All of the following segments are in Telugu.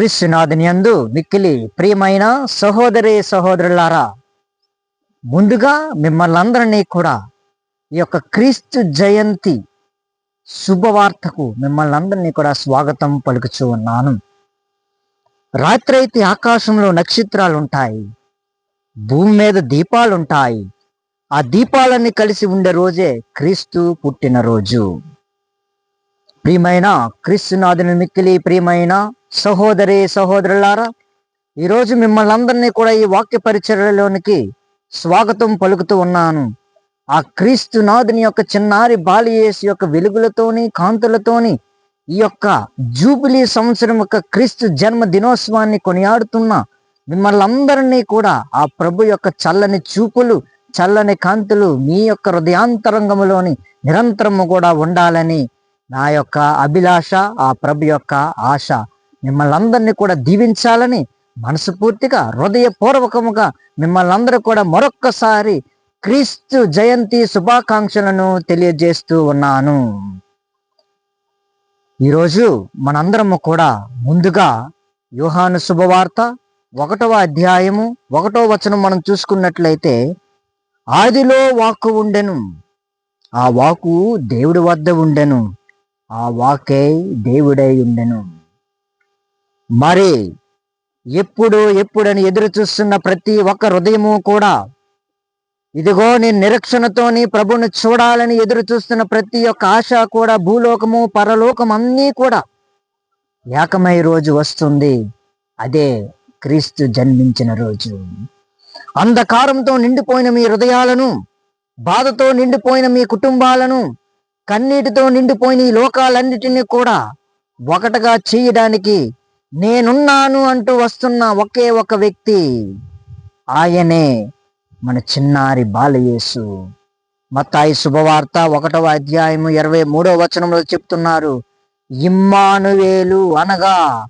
క్రీస్తునాథునియందు మిక్కిలి ప్రియమైన సహోదరి సహోదరులారా ముందుగా మిమ్మల్ని అందరినీ కూడా ఈ యొక్క క్రీస్తు జయంతి శుభవార్తకు మిమ్మల్ని అందరినీ కూడా స్వాగతం పలుకుచూ ఉన్నాను. రాత్రి అయితే ఆకాశంలో నక్షత్రాలు ఉంటాయి భూమి మీద దీపాలు ఉంటాయి ఆ దీపాలన్నీ కలిసి ఉండే రోజే క్రీస్తు పుట్టిన రోజు ప్రియమైన క్రీస్తునాథుని మిక్కిలి ప్రియమైన సహోదరి సహోదరులారా ఈరోజు మిమ్మల్ని అందరినీ కూడా ఈ వాక్య పరిచర్యలోనికి స్వాగతం పలుకుతూ ఉన్నాను. ఆ క్రీస్తు నాథుని యొక్క చిన్నారి బాలియేసు యొక్క వెలుగులతోని కాంతులతోని ఈ యొక్క జూబిలీ సంవత్సరం యొక్క క్రీస్తు జన్మ దినోత్సవాన్ని కొనియాడుతున్న మిమ్మల్ని అందరినీ కూడా ఆ ప్రభు యొక్క చల్లని చూపులు చల్లని కాంతులు మీ యొక్క హృదయాంతరంగములోని నిరంతరము కూడా ఉండాలని నా యొక్క అభిలాష ఆ ప్రభు యొక్క ఆశ. మిమ్మల్ని అందరినీ కూడా దీవించాలని మనస్ఫూర్తిగా హృదయపూర్వకముగా మిమ్మల్ని అందరూ కూడా మరొక్కసారి క్రీస్తు జయంతి శుభాకాంక్షలను తెలియజేస్తూ ఉన్నాను. ఈరోజు మనందరము కూడా ముందుగా యోహాను శుభవార్త ఒకటవ అధ్యాయము ఒకటో వచనం మనం చూసుకున్నట్లయితే ఆదిలో వాక్కు ఉండెను ఆ వాకు దేవుడి వద్ద ఉండెను ఆ వాకే దేవుడై ఉండెను. మరి ఎప్పుడు ఎప్పుడని ఎదురు చూస్తున్న ప్రతి ఒక్క హృదయము కూడా ఇదిగో నేను నిరీక్షణతోని ప్రభుని చూడాలని ఎదురు చూస్తున్న ప్రతి ఒక్క ఆశ కూడా భూలోకము పరలోకం అన్నీ కూడా ఏకమై రోజు వస్తుంది. అదే క్రీస్తు జన్మించిన రోజు. అంధకారంతో నిండిపోయిన మీ హృదయాలను బాధతో నిండిపోయిన మీ కుటుంబాలను కన్నీటితో నిండిపోయిన ఈ లోకాలన్నిటినీ కూడా ఒకటగా చేయడానికి నేనున్నాను అంటూ వస్తున్న ఒకే ఒక వ్యక్తి ఆయనే మన చిన్నారి బాలయేసు. మత్తాయి శుభవార్త ఒకటవ అధ్యాయము ఇరవై మూడవ వచనంలో చెప్తున్నారు ఇమ్మానువేలు అనగా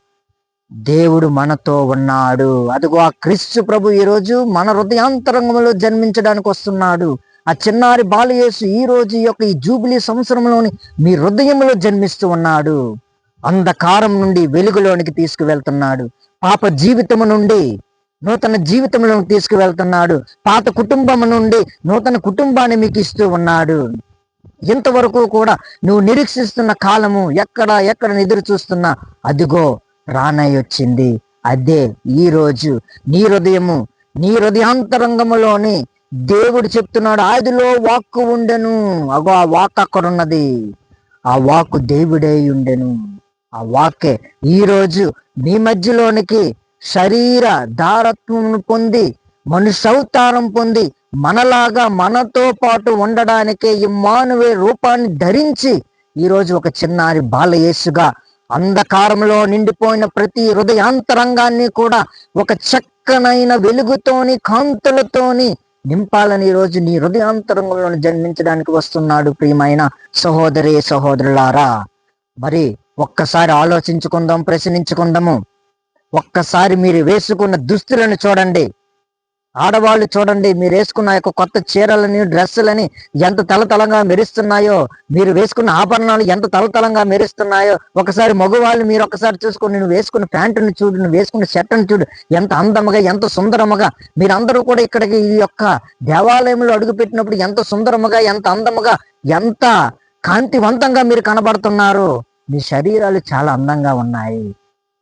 దేవుడు మనతో ఉన్నాడు. అదిగో ఆ క్రీస్తు ప్రభు ఈరోజు మన హృదయాంతరంగంలో జన్మించడానికి వస్తున్నాడు. ఆ చిన్నారి బాలయేసు ఈ రోజు ఈ యొక్క ఈ జూబిలీ సంవత్సరంలోని మీ హృదయంలో జన్మిస్తూ ఉన్నాడు. అంధకారం నుండి వెలుగులోనికి తీసుకువెళ్తున్నాడు. పాప జీవితము నుండి నూతన జీవితంలో తీసుకువెళ్తున్నాడు. పాత కుటుంబం నుండి నూతన కుటుంబాన్ని మీకు ఇస్తూ ఉన్నాడు. ఇంతవరకు కూడా నువ్వు నిరీక్షిస్తున్న కాలము ఎక్కడ ఎక్కడ ఎదురు చూస్తున్నా అదిగో రానై వచ్చింది. అదే ఈ రోజు నీ హృదయము నీ హృదయాంతరంగములోని దేవుడు చెప్తున్నాడు ఆదిలో వాక్కు ఉండెను. అగో ఆ వాక్ అక్కడ ఉన్నది ఆ వాక్కు దేవుడై ఉండెను. ఆ వాక్కే. ఈరోజు మీ మధ్యలోనికి శరీర దారత్వం పొంది మనుషవతారం పొంది మనలాగా మనతో పాటు ఉండడానికే ఇమ్మానువే రూపాన్ని ధరించి ఈరోజు ఒక చిన్నారి బాలయేసుగా అంధకారంలో నిండిపోయిన ప్రతి హృదయాంతరంగాన్ని కూడా ఒక చక్కనైన వెలుగుతోని కాంతులతోని నింపాలని ఈ రోజు నీ హృదయాంతరంగంలో జన్మించడానికి వస్తున్నాడు ప్రియమైన సహోదరి సహోదరులారా. మరి ఒక్కసారి ఆలోచించుకుందాం ప్రశ్నించుకుందాము. ఒక్కసారి మీరు వేసుకున్న దుస్తులను చూడండి. ఆడవాళ్ళు చూడండి మీరు వేసుకున్న యొక్క కొత్త చీరలని డ్రెస్సులని ఎంత తలతలంగా మెరుస్తున్నాయో మీరు వేసుకున్న ఆభరణాలు ఎంత తలతలంగా మెరుస్తున్నాయో ఒకసారి మగవాళ్ళు మీరు ఒకసారి చూసుకుని నువ్వు వేసుకున్న ప్యాంటుని చూడు నువ్వు వేసుకున్న షర్ట్ను చూడు ఎంత అందముగా ఎంత సుందరముగా. మీరందరూ కూడా ఇక్కడికి ఈ యొక్క దేవాలయంలో అడుగుపెట్టినప్పుడు ఎంత సుందరముగా ఎంత అందముగా ఎంత కాంతివంతంగా మీరు కనబడుతున్నారు. నీ శరీరాలు చాలా అందంగా ఉన్నాయి.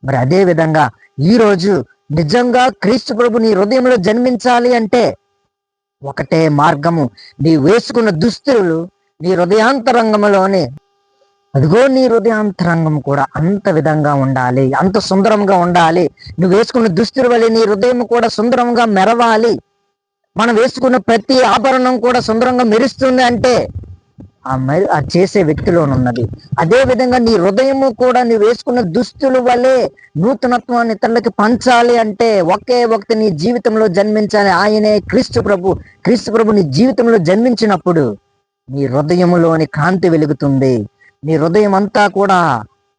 మరి అదే విధంగా ఈ రోజు నిజంగా క్రీస్తు ప్రభు నీ హృదయంలో జన్మించాలి అంటే ఒకటే మార్గము. నీ వేసుకున్న దుస్తులు నీ హృదయాంతరంగంలోనే. అదిగో నీ హృదయాంతరంగం కూడా అంత విధంగా ఉండాలి. అంత సుందరంగా ఉండాలి. నువ్వు వేసుకున్న దుస్తులు వల్ల నీ హృదయం కూడా సుందరంగా మెరవాలి. మనం వేసుకున్న ప్రతి ఆభరణం కూడా సుందరంగా మెరుస్తుంది అంటే ఆ ఆ చేసే వ్యక్తిలోనున్నది. అదే విధంగా నీ హృదయము కూడా నీ వేసుకున్న దుస్తులు వల్లే నూతనత్వాన్ని ఇతరులకి పంచాలి అంటే ఒకే ఒకటి నీ జీవితంలో జన్మించాలి. ఆయనే క్రీస్తు ప్రభు. క్రీస్తు ప్రభు నీ జీవితంలో జన్మించినప్పుడు నీ హృదయములోని కాంతి వెలుగుతుంది. నీ హృదయం అంతా కూడా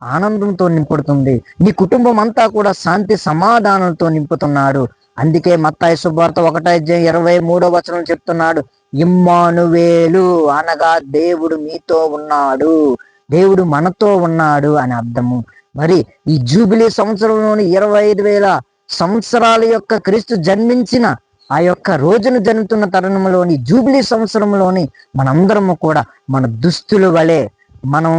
ఆనందంతో నింపుడుతుంది నీ కుటుంబం అంతా కూడా శాంతి సమాధానంతో నింపుతున్నాడు. అందుకే మత్తాయి శుభార్త ఒకటై ఇరవై మూడో వచనం చెప్తున్నాడు. ఇమ్మానువేలు అనగా దేవుడు మీతో ఉన్నాడు దేవుడు మనతో ఉన్నాడు అని అర్థము. మరి ఈ జూబిలీ సంవత్సరంలోని ఇరవై ఐదు వేల సంవత్సరాల యొక్క క్రీస్తు జన్మించిన ఆ యొక్క రోజును జరుగుతున్న తరుణంలోని జూబిలీ సంవత్సరంలోని మనందరము కూడా మన దుస్తుల వలె మనం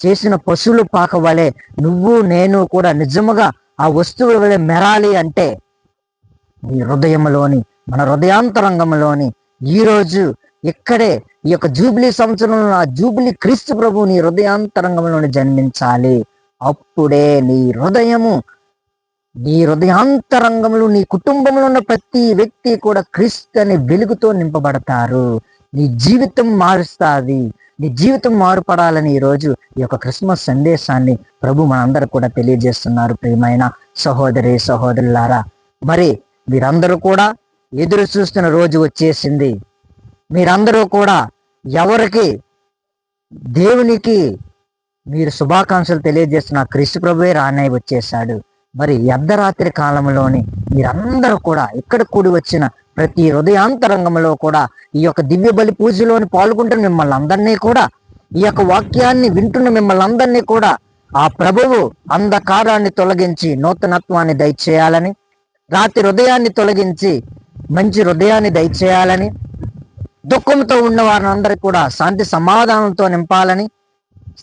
చేసిన పశువుల పాక వలె నువ్వు నేను కూడా నిజముగా ఆ వస్తువుల వలె మెరాలి అంటే నీ హృదయంలోని మన హృదయాంతరంగంలోని ఈ రోజు ఇక్కడే ఈ యొక్క జూబిలీ సంవత్సరంలో ఆ జూబిలీ క్రీస్తు ప్రభు నీ హృదయాంతరంగంలోని జన్మించాలి. అప్పుడే నీ హృదయము నీ హృదయాంతరంగంలో నీ కుటుంబంలో ఉన్న ప్రతి వ్యక్తి కూడా క్రీస్తు అనే వెలుగుతో నింపబడతారు. నీ జీవితం మారుస్తాది. నీ జీవితం మారుపడాలని ఈ రోజు ఈ యొక్క క్రిస్మస్ సందేశాన్ని ప్రభు మనందరూ కూడా తెలియజేస్తున్నారు. ప్రియమైన సహోదరి సహోదరులారా మరి మీరందరూ కూడా ఎదురు చూస్తున్న రోజు వచ్చేసింది. మీరందరూ కూడా ఎవరికి దేవునికి మీరు శుభాకాంక్షలు తెలియజేస్తున్న క్రీస్తు ప్రభువే రానై వచ్చేసాడు మరి అర్ధరాత్రి కాలంలోని మీరందరూ కూడా ఇక్కడ కూడి వచ్చిన ప్రతి హృదయాంతరంగంలో కూడా ఈ యొక్క దివ్య బలి పూజలోని పాల్గొంటున్న మిమ్మల్ని అందరినీ కూడా ఈ యొక్క వాక్యాన్ని వింటున్న మిమ్మల్ని అందరినీ కూడా ఆ ప్రభువు అంధకారాన్ని తొలగించి నూతనత్వాన్ని దయచేయాలని రాత్రి హృదయాన్ని తొలగించి మంచి హృదయాన్ని దయచేయాలని దుఃఖంతో ఉన్న వారిని అందరికీ కూడా శాంతి సమాధానంతో నింపాలని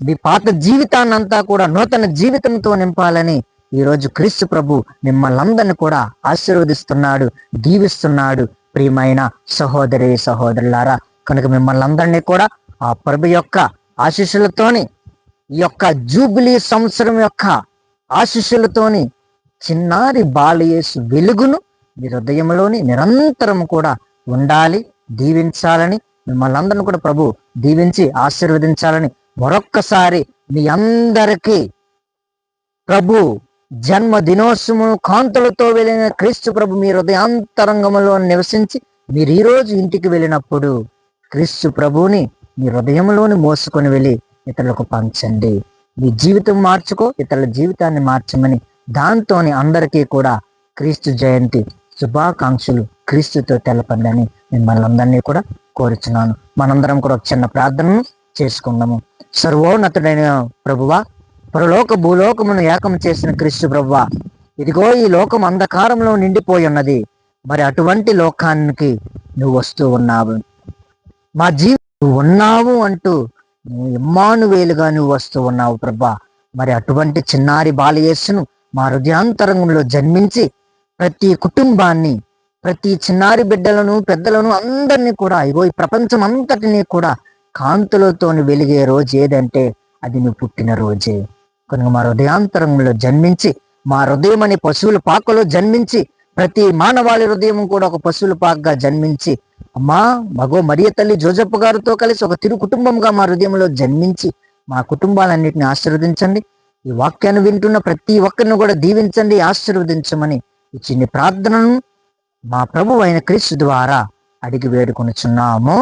మీ పాత జీవితాన్ని అంతా కూడా నూతన జీవితంతో నింపాలని ఈ రోజు క్రీస్తు ప్రభు మిమ్మల్ని అందరిని కూడా ఆశీర్వదిస్తున్నాడు దీవిస్తున్నాడు. ప్రియమైన సహోదరి సహోదరులారా కనుక మిమ్మల్ని అందరినీ కూడా ఆ ప్రభు యొక్క ఆశీస్సులతోని ఈ యొక్క జూబిలీ సంవత్సరం యొక్క ఆశీస్సులతోని చిన్నారి బాలయేసు వెలుగును మీ హృదయంలోని నిరంతరం కూడా ఉండాలి దీవించాలని మిమ్మల్ని అందరిని కూడా ప్రభు దీవించి ఆశీర్వదించాలని మరొక్కసారి మీ అందరికీ ప్రభు జన్మ దినోత్సవం కాంతులతో వెళ్ళిన క్రీస్తు ప్రభు మీ హృదయాంతరంగంలో నివసించి మీరు ఈరోజు ఇంటికి వెళ్ళినప్పుడు క్రీస్తు ప్రభుని మీ హృదయంలోని మోసుకొని వెళ్ళి ఇతరులకు పంచండి. మీ జీవితం మార్చుకో ఇతరుల జీవితాన్ని మార్చమని దాంతోని అందరికీ కూడా క్రీస్తు జయంతి శుభాకాంక్షలు క్రీస్తుతో తెలపండి మిమ్మల్ని అందరినీ కూడా కోరుచున్నాను. మనందరం కూడా ఒక చిన్న ప్రార్థనను చేసుకుందాము. సర్వోన్నతుడైన ప్రభువా పరలోక భూలోకమును ఏకం చేసిన క్రీస్తు ప్రభువ ఇదిగో ఈ లోకం అంధకారంలో నిండిపోయి ఉన్నది. మరి అటువంటి లోకానికి నువ్వు వస్తూ ఉన్నావు. మా జీవి ఉన్నావు అంటూ నువ్వు ఇమ్మానువేలుగా నువ్వు వస్తూ ఉన్నావు ప్రభా మరి అటువంటి చిన్నారి బాలయేసును మా హృదయాంతరంగంలో జన్మించి ప్రతి కుటుంబాన్ని ప్రతి చిన్నారి బిడ్డలను పెద్దలను అందరినీ కూడా ఇగో ఈ ప్రపంచం అంతటినీ కూడా కాంతులతోని వెలిగే రోజు ఏదంటే అది నువ్వు పుట్టిన రోజే. కనుక మా హృదయాంతరంలో జన్మించి మా హృదయం అనే పశువుల పాకలో జన్మించి ప్రతి మానవాళి హృదయం కూడా ఒక పశువుల పాకగా జన్మించి అమ్మా మగో మరియ తల్లి జోజప్ప గారితో కలిసి ఒక తిరు కుటుంబంగా మా హృదయంలో జన్మించి మా కుటుంబాలన్నింటినీ ఆశీర్వదించండి. ఈ వాక్యాన్ని వింటున్న ప్రతి ఒక్కరిని కూడా దీవించండి ఆశీర్వదించమని ఈ చిన్ని ప్రార్థనను మా ప్రభు అయిన క్రీస్తు ద్వారా అడిగి వేడుకొనుచున్నాము.